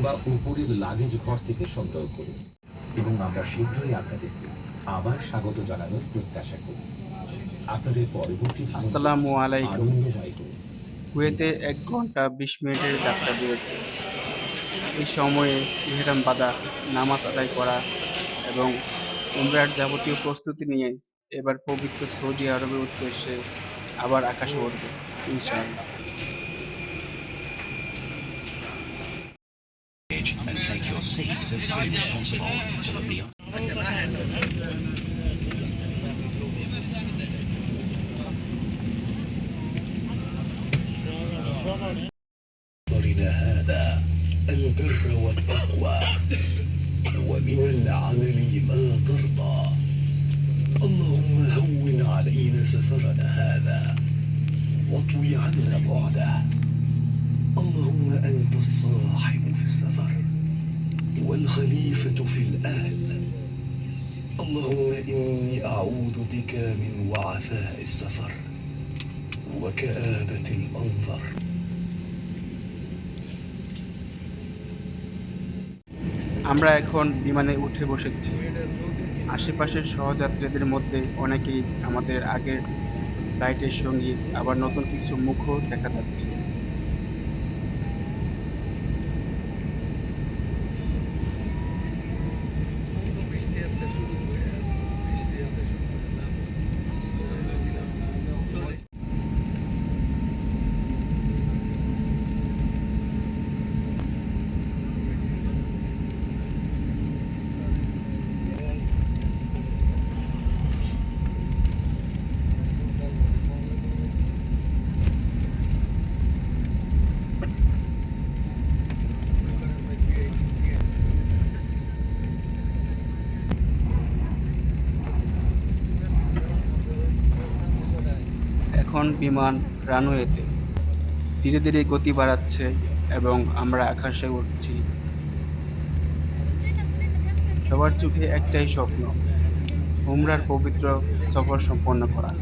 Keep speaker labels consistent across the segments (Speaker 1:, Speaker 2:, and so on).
Speaker 1: কিংবা উপরের লাগেজ ঘর থেকে সংগ্রহ করুন। এবং আমরা শীঘ্রই আপনাদেরকে আবার স্বাগত জানানোর প্রত্যাশা করি। আপনাদের পরবর্তী
Speaker 2: আসসালামু আলাইকুম। কুয়েতে এক ঘণ্টা বিশ মিনিটের যাত্রা বিরতি এই সময়ে ইহরাম বাঁধা নামাজ আদায় করা এবং উমরার যাবতীয় প্রস্তুতি নিয়ে এবার পবিত্র সৌদি আরবের উদ্দেশ্যে আবার আকাশে উঠবে ইনশাআল্লাহ।
Speaker 3: As possible to the.
Speaker 4: مصدرنا هذا البر والتقوى ومن العمل ما ترضى اللهم هون علينا سفرنا هذا واطوي عنا بعده اللهم أنت الصاحب في السفر والخليفة في الأهل اللهم إني أعوذ بك من وعثاء السفر وكآبة المنظر
Speaker 2: আমরা এখন বিমানে উঠে বসেছি আশেপাশের সহযাত্রীদের মধ্যে অনেকেই আমাদের আগের ফ্লাইটের সঙ্গী আবার নতুন কিছু মুখও দেখা যাচ্ছে এখন বিমান রানওয়েতে। ধীরে ধীরে গতি বাড়াচ্ছে এবং আমরা আকাশে উঠছি সবার চোখে একটাই স্বপ্ন, উমরার পবিত্র সফর সম্পন্ন করা।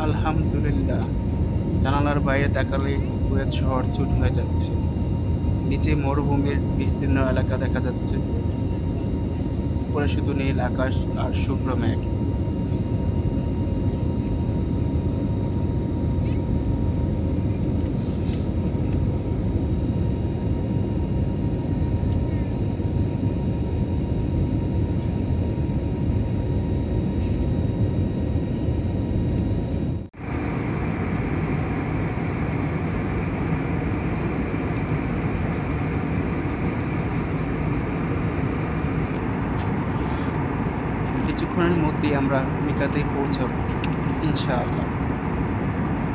Speaker 2: আলহামদুলিল্লাহ। জানালার বাইরে তাকালে কুয়েত শহর চুট হয়ে যাচ্ছে। নিচে মরুভূমির বিস্তীর্ণ এলাকা দেখা যাচ্ছে। উপরে শুধু নীল আকাশ আর শুভ্র মেঘ। কিছুক্ষণের মধ্যেই আমরা মিকাতে পৌঁছাবো ইনশাআল্লাহ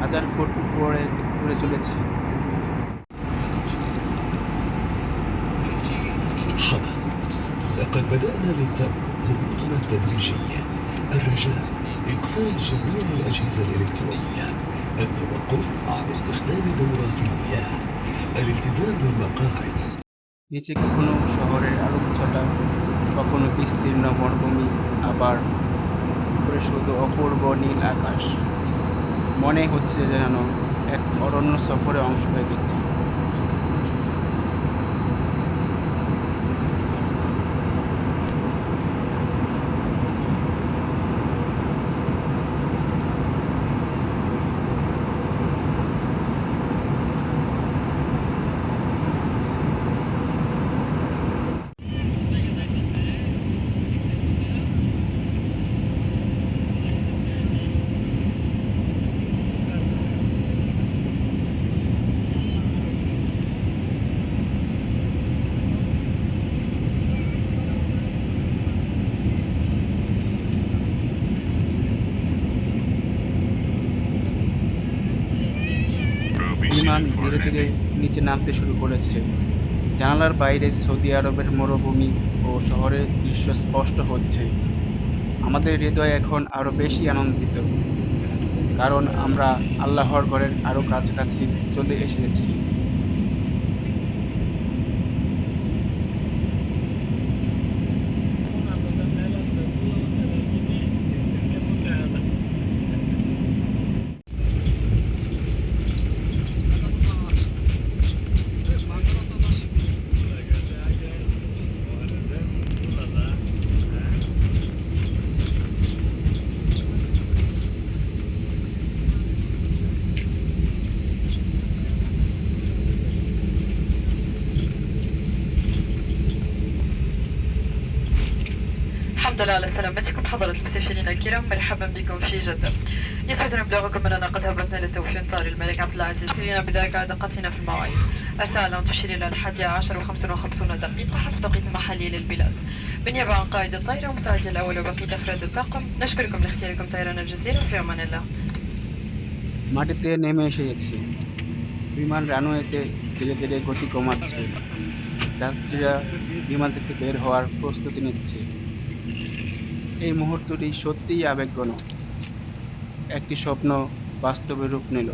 Speaker 2: হাজার ফুট উপরে উড়ে চলেছি
Speaker 4: مرحبا لقد بدأنا للت- خطوطنا التدريجية الرجاء إقفال جميع الأجهزة الإلكترونية التوقف عن استخدام دورات المياه الالتزام بالمقاعد
Speaker 2: নিচে কখনো শহরের আলোকছটা কখনো বিস্তীর্ণ মরুভূমি আবার উপরে শুধু অপূর্ব নীল আকাশ। মনে হচ্ছে যেন এক অরণ্য সফরে অংশ হয়ে গেছি। ধীরে ধীরে নিচে নামতে শুরু করেছে। জানালার বাইরে সৌদি আরবের মরুভূমি ও শহরের দৃশ্য স্পষ্ট হচ্ছে। আমাদের হৃদয় এখন আরও বেশি আনন্দিত, কারণ আমরা আল্লাহর ঘরের আরও কাছাকাছি চলে এসেছি।
Speaker 5: الحمد لله على سلامتكم حضرة المسافرين الكرام مرحبا بكم في جدة يسعدنا بلغكم أننا قد هبطنا للتوفيق طار الملك عبد العزيز لنا بذلك دقتنا في المواعيد الساعة الآن تشير إلى الحادية عشر وخمسة وخمسون دقيقة حسب التوقيت المحلي للبلاد بالنيابة عن قائد الطائرة ومساعد الأول وبقية أفراد الطاقم نشكركم لاختياركم طيران الجزيرة في أمان الله
Speaker 2: মাটিতে নেমে এসে গেছি বিমান রানওয়েতে ধীরে ধীরে গতি কমাচ্ছে যাত্রীরা বিমান থেকে বের হওয়ার প্রস্তুতি নিচ্ছে এই মুহূর্তটি সত্যিই আবেগঘন। একটি স্বপ্ন বাস্তবে রূপ নিল।